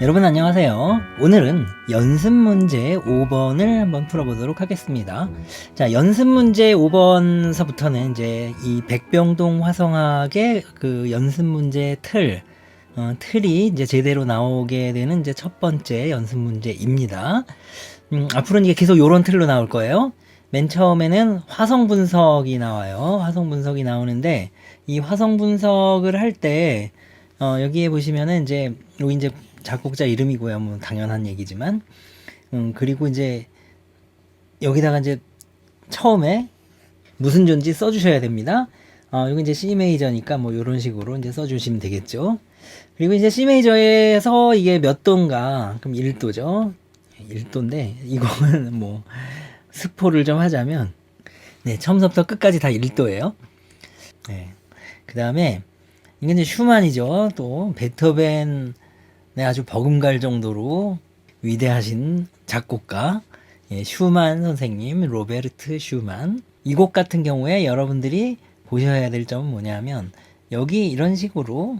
여러분 안녕하세요. 오늘은 연습 문제 5번을 한번 풀어보도록 하겠습니다. 자, 연습 문제 5번서부터는 이제 이 백병동 화성학의 그 연습 문제 틀, 어, 틀이 이제 제대로 나오게 되는 이제 첫 번째 연습 문제입니다. 음, 앞으로는 이게 계속 요런 틀로 나올 거예요. 맨 처음에는 화성 분석이 나와요. 화성 분석이 나오는데 이 화성 분석을 할때 어, 여기에 보시면은 이제 여기 이제 작곡자 이름이고요. 뭐 당연한 얘기지만 음, 그리고 이제 여기다가 이제 처음에 무슨 존지 써주셔야 됩니다. 어, 여기 이제 C 메이저니까 뭐 이런 식으로 이제 써주시면 되겠죠. 그리고 이제 C 메이저에서 이게 몇 도인가? 그럼 1도죠. 1도인데 이거는 뭐 스포를 좀 하자면 네 처음부터 끝까지 다 1도예요. 네. 그 다음에 이게 이제 슈만이죠. 또 베토벤 네, 아주 버금갈 정도로 위대하신 작곡가 예, 슈만 선생님 로베르트 슈만 이 곡 같은 경우에 여러분들이 보셔야 될 점은 뭐냐면 여기 이런 식으로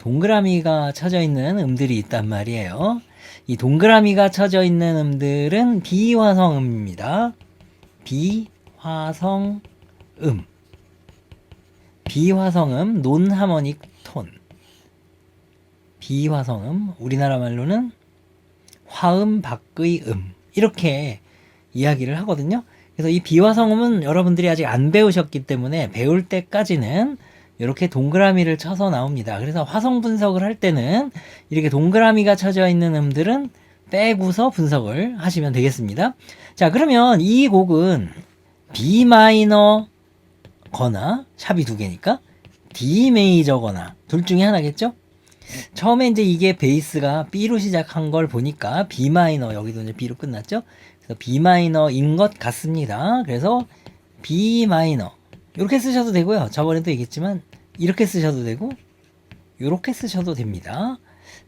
동그라미가 쳐져 있는 음들이 있단 말이에요. 이 동그라미가 쳐져 있는 음들은 비화성음입니다. 비화성음. 비화성음, 논하모닉 톤. 비화성음, 우리나라 말로는 화음 밖의 음. 이렇게 이야기를 하거든요. 그래서 이 비화성음은 여러분들이 아직 안 배우셨기 때문에 배울 때까지는 이렇게 동그라미를 쳐서 나옵니다. 그래서 화성 분석을 할 때는 이렇게 동그라미가 쳐져 있는 음들은 빼고서 분석을 하시면 되겠습니다. 자, 그러면 이 곡은 B 마이너 거나 샵이 두 개니까 D 메이저거나 둘 중에 하나겠죠? 처음에 이제 이게 베이스가 B로 시작한 걸 보니까 B 마이너 여기도 이제 B로 끝났죠? 그래서 B 마이너인 것 같습니다. 그래서 B 마이너 이렇게 쓰셔도 되고요. 저번에도 얘기했지만 이렇게 쓰셔도 되고 이렇게 쓰셔도 됩니다.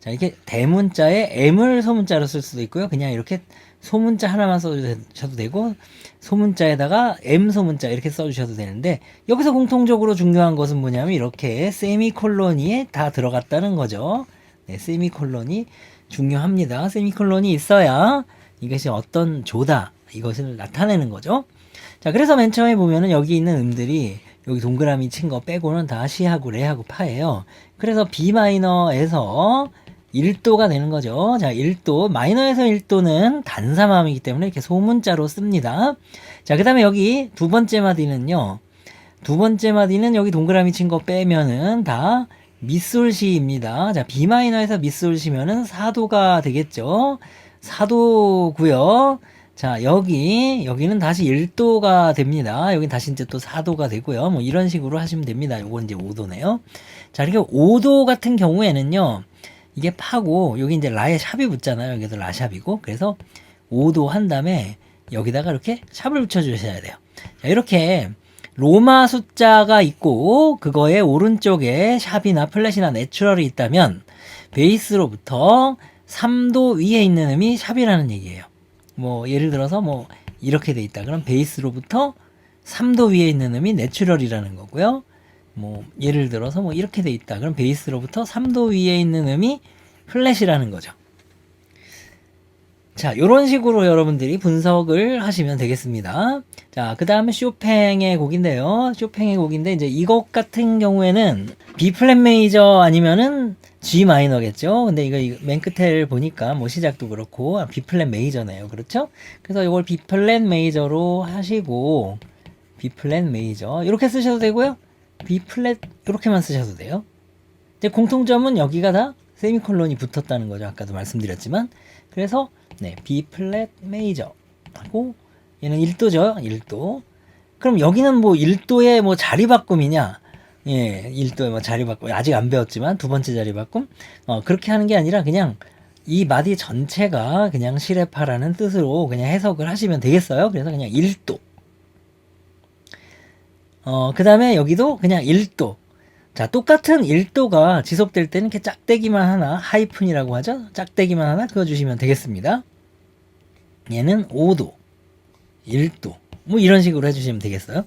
자 이렇게 대문자에 M을 소문자로 쓸 수도 있고요. 그냥 이렇게 소문자 하나만 써주셔도 되고 소문자에다가 M 소문자 이렇게 써주셔도 되는데 여기서 공통적으로 중요한 것은 뭐냐면 이렇게 세미콜론이 다 들어갔다는 거죠. 네, 세미콜론이 중요합니다. 세미콜론이 있어야 이것이 어떤 조다 이것을 나타내는 거죠. 자 그래서 맨 처음에 보면은 여기 있는 음들이 여기 동그라미 친 거 빼고는 다 C하고 레하고 파예요. 그래서 B 마이너에서 1도가 되는 거죠. 자, 1도. 마이너에서 1도는 단사마음이기 때문에 이렇게 소문자로 씁니다. 자, 그 다음에 여기 두 번째 마디는요. 두 번째 마디는 여기 동그라미 친 거 빼면은 다 미솔시입니다. 자, B 마이너에서 미솔시면은 4도가 되겠죠. 4도고요. 자, 여기 여기는 다시 1도가 됩니다. 여기 다시 이제 또 4도가 되고요. 뭐 이런 식으로 하시면 됩니다. 요건 이제 5도네요. 자, 이렇게 5도 같은 경우에는요. 이게 파고 여기 이제 라에 샵이 붙잖아요. 여기도 라샵이고 그래서 5도 한 다음에 여기다가 이렇게 샵을 붙여 주셔야 돼요. 자, 이렇게 로마 숫자가 있고 그거의 오른쪽에 샵이나 플랫이나 내추럴이 있다면 베이스로부터 3도 위에 있는 음이 샵이라는 얘기예요. 뭐 예를 들어서 뭐 이렇게 돼 있다. 그럼 베이스로부터 3도 위에 있는 음이 내추럴이라는 거고요. 뭐 예를 들어서 뭐 이렇게 돼 있다. 그럼 베이스로부터 3도 위에 있는 음이 플랫이라는 거죠. 자, 요런 식으로 여러분들이 분석을 하시면 되겠습니다. 자, 그 다음에 쇼팽의 곡인데요. 쇼팽의 곡인데, 이제 이곡 같은 경우에는 B 플랫 메이저 아니면은 G 마이너겠죠. 근데 이거 맨 끝에 보니까 뭐 시작도 그렇고, 아, B 플랫 메이저네요. 그렇죠? 그래서 이걸 B 플랫 메이저로 하시고, B 플랫 메이저. 이렇게 쓰셔도 되고요. B 플랫 이렇게만 쓰셔도 돼요. 이제 공통점은 여기가 다 세미콜론이 붙었다는 거죠. 아까도 말씀드렸지만 그래서 네, B 플랫 메이저 하고 얘는 1도죠. 1도. 그럼 여기는 뭐 1도의 뭐 자리 바꿈이냐? 예, 1도의 뭐 자리 바꿈. 아직 안 배웠지만 두 번째 자리 바꿈. 어, 그렇게 하는 게 아니라 그냥 이 마디 전체가 그냥 시레파라는 뜻으로 그냥 해석을 하시면 되겠어요. 그래서 그냥 1도. 어, 그 다음에 여기도 그냥 1도. 자, 똑같은 1도가 지속될 때는 이렇게 짝대기만 하나, 하이픈이라고 하죠? 짝대기만 하나 그어주시면 되겠습니다. 얘는 5도, 1도. 뭐 이런 식으로 해주시면 되겠어요.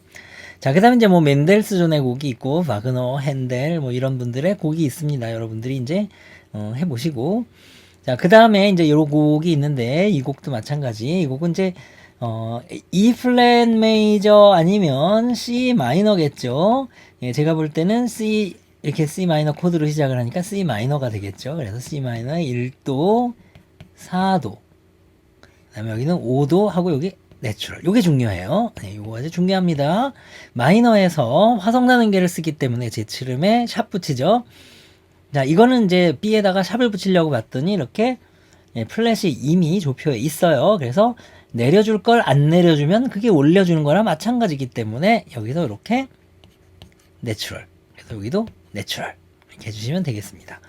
자, 그 다음에 이제 뭐 멘델스존의 곡이 있고, 바그너, 핸델, 뭐 이런 분들의 곡이 있습니다. 여러분들이 이제, 어, 해보시고. 자, 그 다음에 이제 요 곡이 있는데, 이 곡도 마찬가지. 이 곡은 이제, 어, E 플랫 메이저 아니면 C 마이너겠죠. 예, 제가 볼 때는 C, 이렇게 C 마이너 코드로 시작을 하니까 C 마이너가 되겠죠. 그래서 C 마이너의 1도, 4도. 그 다음에 여기는 5도 하고 여기 내추럴. 요게 중요해요. 네, 요거 아주 중요합니다. 마이너에서 화성나는계를 쓰기 때문에 제치름에 샵 붙이죠. 자, 이거는 이제 B에다가 샵을 붙이려고 봤더니 이렇게 예, 플랫이 이미 좁혀에 있어요. 그래서 내려줄 걸 안 내려주면 그게 올려주는 거랑 마찬가지기 때문에 여기서 이렇게 내추럴. 그래서 여기도 내추럴. 이렇게 해주시면 되겠습니다.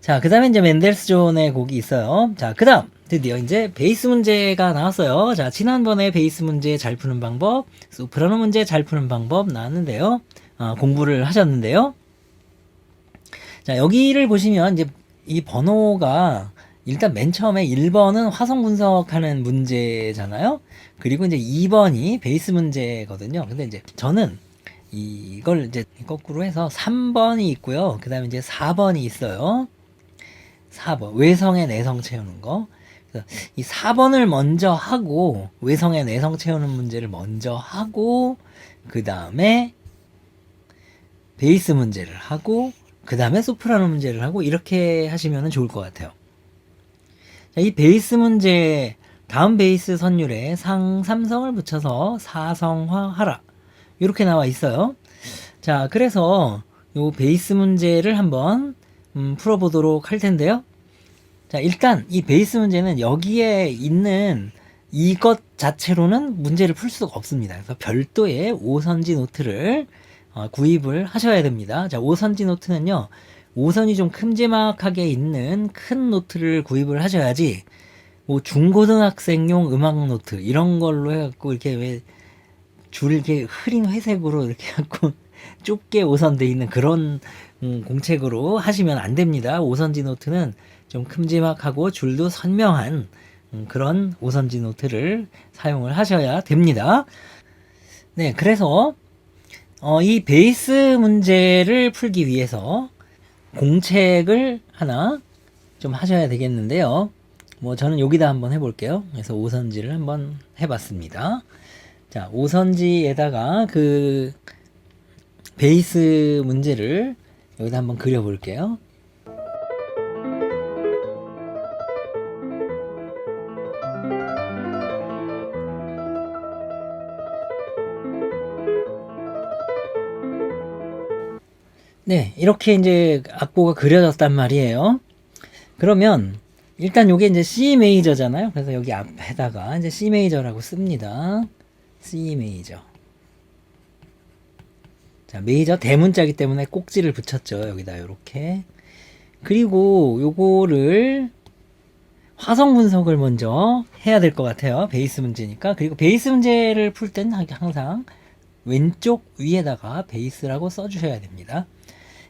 자, 그 다음에 이제 맨델스존의 곡이 있어요. 자, 그 다음. 드디어 이제 베이스 문제가 나왔어요. 자, 지난번에 베이스 문제 잘 푸는 방법, 소프라노 문제 잘 푸는 방법 나왔는데요. 어, 공부를 하셨는데요. 자, 여기를 보시면 이제 이 번호가 일단 맨 처음에 1번은 화성 분석하는 문제잖아요. 그리고 이제 2번이 베이스 문제거든요. 근데 이제 저는 이걸 이제 거꾸로 해서 3번이 있고요. 그 다음에 이제 4번이 있어요. 4번. 외성의 내성 채우는 거. 그래서 이 4번을 먼저 하고, 외성의 내성 채우는 문제를 먼저 하고, 그 다음에 베이스 문제를 하고, 그 다음에 소프라노 문제를 하고, 이렇게 하시면 좋을 것 같아요. 자, 이 베이스 문제, 다음 베이스 선율에 상, 삼성을 붙여서 사성화하라. 이렇게 나와 있어요. 자, 그래서 요 베이스 문제를 한번 음, 풀어보도록 할 텐데요. 자, 일단 이 베이스 문제는 여기에 있는 이것 자체로는 문제를 풀 수가 없습니다. 그래서 별도의 오선지 노트를 어, 구입을 하셔야 됩니다. 자, 오선지 노트는요, 오선이 좀 큼지막하게 있는 큰 노트를 구입을 하셔야지, 뭐 중고등학생용 음악 노트 이런 걸로 해갖고 이렇게 왜 줄 이렇게 흐린 회색으로 이렇게 갖고 좁게 오선돼 있는 그런 음, 공책으로 하시면 안 됩니다. 오선지 노트는 좀 큼지막하고 줄도 선명한 음, 그런 오선지 노트를 사용을 하셔야 됩니다. 네, 그래서 어, 이 베이스 문제를 풀기 위해서 공책을 하나 좀 하셔야 되겠는데요. 뭐 저는 여기다 한번 해볼게요. 그래서 오선지를 한번 해봤습니다. 자, 오선지에다가 그 베이스 문제를 여기다 한번 그려볼게요. 네, 이렇게 이제 악보가 그려졌단 말이에요. 그러면 일단 요게 이제 C 메이저잖아요. 그래서 여기 앞에다가 이제 C 메이저라고 씁니다. C 메이저. 자, 메이저 대문자기 때문에 꼭지를 붙였죠. 여기다 이렇게. 그리고 요거를 화성 분석을 먼저 해야 될 것 같아요. 베이스 문제니까. 그리고 베이스 문제를 풀 때는 항상 왼쪽 위에다가 베이스라고 써주셔야 됩니다.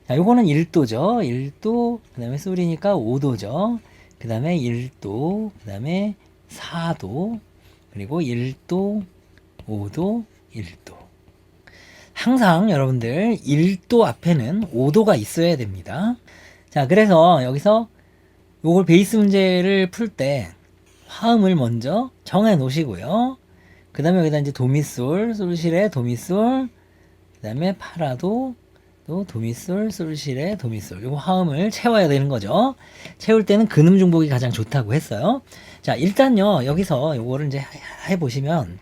자, 요거는 1도죠. 1도, 그 다음에 소리니까 5도죠. 그 다음에 1도, 그 다음에 4도, 그리고 1도, 5도, 1도. 항상 여러분들 1도 앞에는 5도가 있어야 됩니다. 자, 그래서 여기서 요걸 베이스 문제를 풀 때 화음을 먼저 정해 놓으시고요. 그 다음에 여기다 이제 도미솔, 솔실의 도미솔, 그 다음에 파라도, 또 도미솔, 솔실의 도미솔. 요거 화음을 채워야 되는 거죠. 채울 때는 근음 중복이 가장 좋다고 했어요. 자, 일단요, 여기서 요거를 이제 해보시면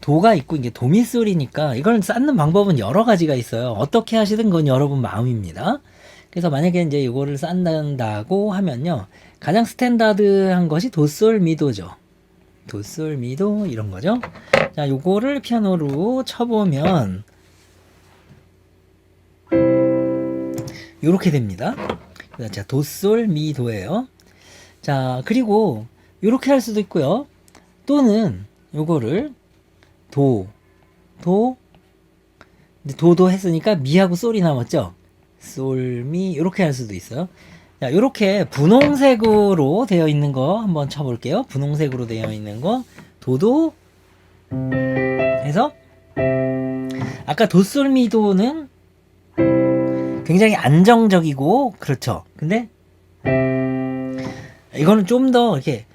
도가 있고 이게 도미솔이니까 이걸 쌓는 방법은 여러 가지가 있어요. 어떻게 하시든 건 여러분 마음입니다. 그래서 만약에 이제 이거를 쌓는다고 하면요. 가장 스탠다드한 것이 도솔 미도죠. 도솔 미도 이런 거죠. 자, 요거를 피아노로 쳐보면 요렇게 됩니다. 자, 도솔 미 도예요. 자, 그리고 요렇게 할 수도 있고요. 또는 요거를 도, 도, 도도 했으니까 미하고 솔이 남았죠? 솔, 미, 이렇게 할 수도 있어요. 자, 이렇게 분홍색으로 되어 있는 거 한번 쳐볼게요. 분홍색으로 되어 있는 거. 도도, 해서, 아까 도솔미도는 굉장히 안정적이고, 그렇죠. 근데, 이거는 좀 더 이렇게,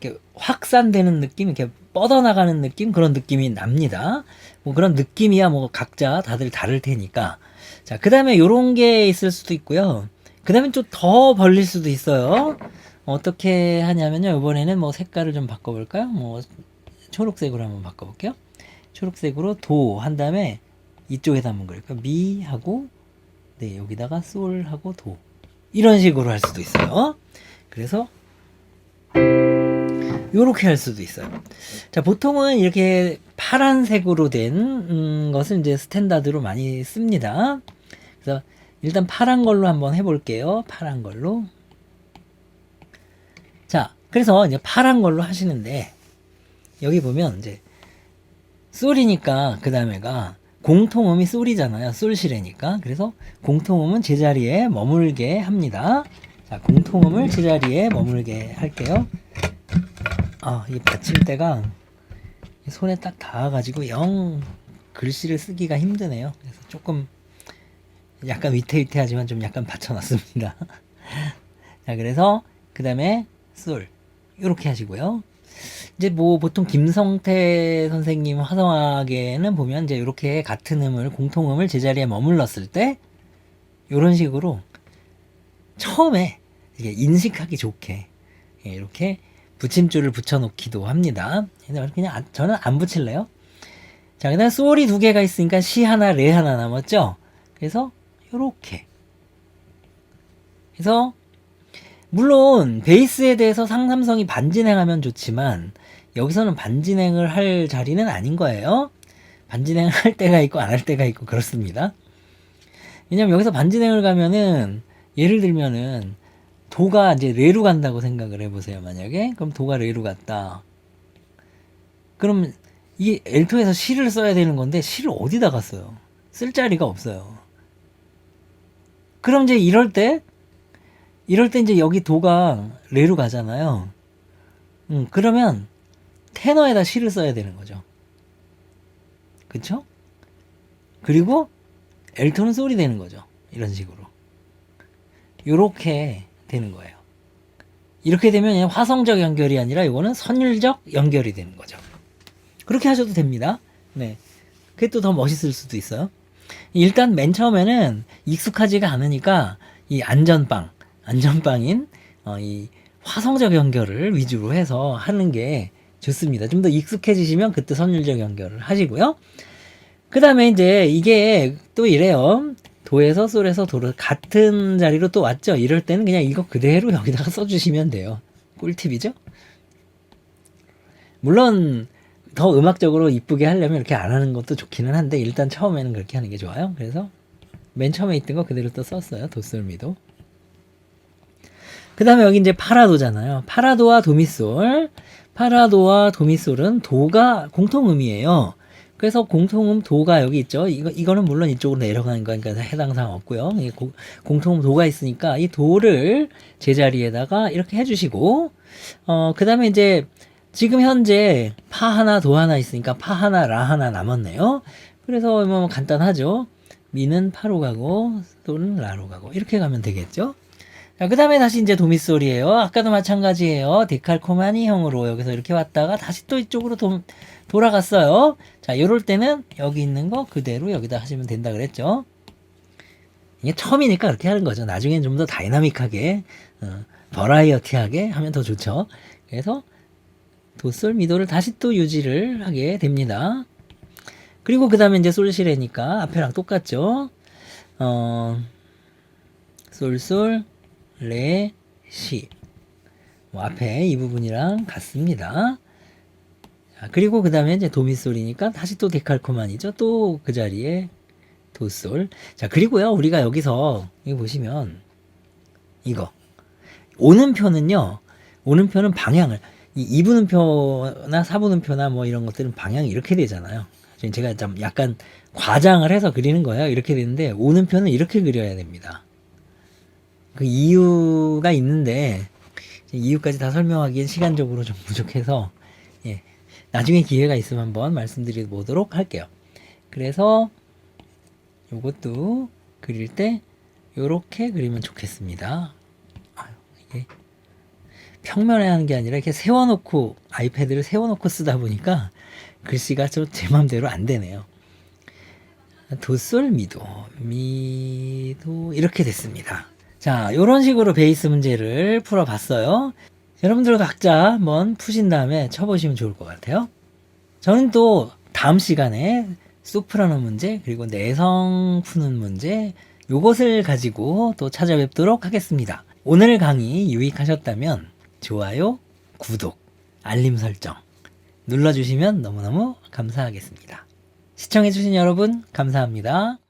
이렇게 확산되는 느낌, 이렇게 뻗어나가는 느낌 그런 느낌이 납니다. 뭐 그런 느낌이야 뭐 각자 다들 다를 테니까. 자, 그 다음에 요런 게 있을 수도 있고요. 그 다음에 좀 더 벌릴 수도 있어요. 어떻게 하냐면요. 이번에는 뭐 색깔을 좀 바꿔볼까요? 뭐 초록색으로 한번 바꿔볼게요. 초록색으로 도 한 다음에 이쪽에다 한번 그릴까요? 미 하고 네 여기다가 솔 하고 도 이런 식으로 할 수도 있어요. 그래서 요렇게 할 수도 있어요. 자, 보통은 이렇게 파란색으로 된 음, 것을 이제 스탠다드로 많이 씁니다. 그래서 일단 파란 걸로 한번 해볼게요. 파란 걸로. 자, 그래서 이제 파란 걸로 하시는데 여기 보면 이제 솔이니까 그 다음에가 공통음이 솔이잖아요. 솔시레니까. 그래서 공통음은 제자리에 머물게 합니다. 자, 공통음을 제자리에 머물게 할게요. 아, 이 받침대가 손에 딱 닿아가지고 영 글씨를 쓰기가 힘드네요. 그래서 조금 약간 위태위태하지만 좀 약간 받쳐놨습니다. 자, 그래서 그 다음에 솔 이렇게 하시고요. 이제 뭐 보통 김성태 선생님 화성학에는 보면 이제 이렇게 같은 음을 공통음을 제자리에 머물렀을 때 이런 식으로 처음에 이게 인식하기 좋게 예, 이렇게 붙임줄을 붙여놓기도 합니다. 그냥 저는 안 붙일래요. 자, 그다음 솔이 두 개가 있으니까 시 하나, 레 하나 남았죠. 그래서 요렇게. 그래서 물론 베이스에 대해서 상삼성이 반진행하면 좋지만 여기서는 반진행을 할 자리는 아닌 거예요. 반진행을 할 때가 있고 안 할 때가 있고 그렇습니다. 왜냐면 여기서 반진행을 가면은 예를 들면은 도가 이제 레로 간다고 생각을 해보세요. 만약에 그럼 도가 레로 갔다. 그럼 이 엘토에서 시를 써야 되는 건데 시를 어디다 갔어요? 쓸 자리가 없어요. 그럼 이제 이럴 때 이럴 때 이제 여기 도가 레로 가잖아요. 음, 그러면 테너에다 시를 써야 되는 거죠. 그쵸? 그리고 엘토는 솔이 되는 거죠. 이런 식으로. 요렇게 되는 거예요. 이렇게 되면 화성적 연결이 아니라 이거는 선율적 연결이 되는 거죠. 그렇게 하셔도 됩니다. 네. 그게 또 더 멋있을 수도 있어요. 일단 맨 처음에는 익숙하지가 않으니까 이 안전빵, 안전빵인 어, 이 화성적 연결을 위주로 해서 하는 게 좋습니다. 좀 더 익숙해지시면 그때 선율적 연결을 하시고요. 그 다음에 이제 이게 또 이래요. 도에서 솔에서 도를 같은 자리로 또 왔죠. 이럴 때는 그냥 이거 그대로 여기다가 써주시면 돼요. 꿀팁이죠? 물론 더 음악적으로 이쁘게 하려면 이렇게 안 하는 것도 좋기는 한데 일단 처음에는 그렇게 하는 게 좋아요. 그래서 맨 처음에 있던 거 그대로 또 썼어요. 도솔미도. 그 다음에 여기 이제 파라도잖아요. 파라도와 도미솔. 파라도와 도미솔은 도가 공통음이에요. 그래서 공통음 도가 여기 있죠. 이거 이거는 물론 이쪽으로 내려가는 거니까 해당 사항 없고요. 공통음 도가 있으니까 이 도를 제자리에다가 이렇게 해주시고 어 그 다음에 이제 지금 현재 파 하나 도 하나 있으니까 파 하나 라 하나 남았네요. 그래서 뭐 간단하죠. 미는 파로 가고 또는 라로 가고 이렇게 가면 되겠죠. 자, 그 다음에 다시 이제 도미솔이에요. 아까도 마찬가지예요. 데칼코마니 형으로 여기서 이렇게 왔다가 다시 또 이쪽으로 도, 돌아갔어요. 자, 요럴 때는 여기 있는 거 그대로 여기다 하시면 된다 그랬죠. 이게 처음이니까 그렇게 하는 거죠. 나중엔 좀 더 다이나믹하게, 어, 버라이어티하게 하면 더 좋죠. 그래서 도솔 미도를 다시 또 유지를 하게 됩니다. 그리고 그 다음에 이제 솔시레니까 앞에랑 똑같죠. 어, 솔솔, 레, 시. 뭐 앞에 이 부분이랑 같습니다. 자, 그리고 그 다음에 이제 도미솔이니까 다시 또 데칼코만이죠. 또 그 자리에 도솔. 자, 그리고요, 우리가 여기서, 여기 보시면, 이거. 오는표는요, 오는표는 방향을, 이 2분음표나 4분음표나 뭐 이런 것들은 방향이 이렇게 되잖아요. 제가 좀 약간 과장을 해서 그리는 거예요. 이렇게 되는데, 오는표는 이렇게 그려야 됩니다. 그 이유가 있는데, 이유까지 다 설명하기엔 시간적으로 좀 부족해서, 예. 나중에 기회가 있으면 한번 말씀드려 보도록 할게요. 그래서 요것도 그릴 때 요렇게 그리면 좋겠습니다. 아유, 이게 평면에 하는 게 아니라 이렇게 세워놓고 아이패드를 세워놓고 쓰다 보니까 글씨가 좀 제 맘대로 안 되네요. 도솔 미도 미도 이렇게 됐습니다. 자, 이런 식으로 베이스 문제를 풀어봤어요. 여러분들 각자 한번 푸신 다음에 쳐보시면 좋을 것 같아요. 저는 또 다음 시간에 소프라노 문제 그리고 내성 푸는 문제 요것을 가지고 또 찾아뵙도록 하겠습니다. 오늘 강의 유익하셨다면 좋아요, 구독, 알림 설정 눌러주시면 너무너무 감사하겠습니다. 시청해주신 여러분 감사합니다.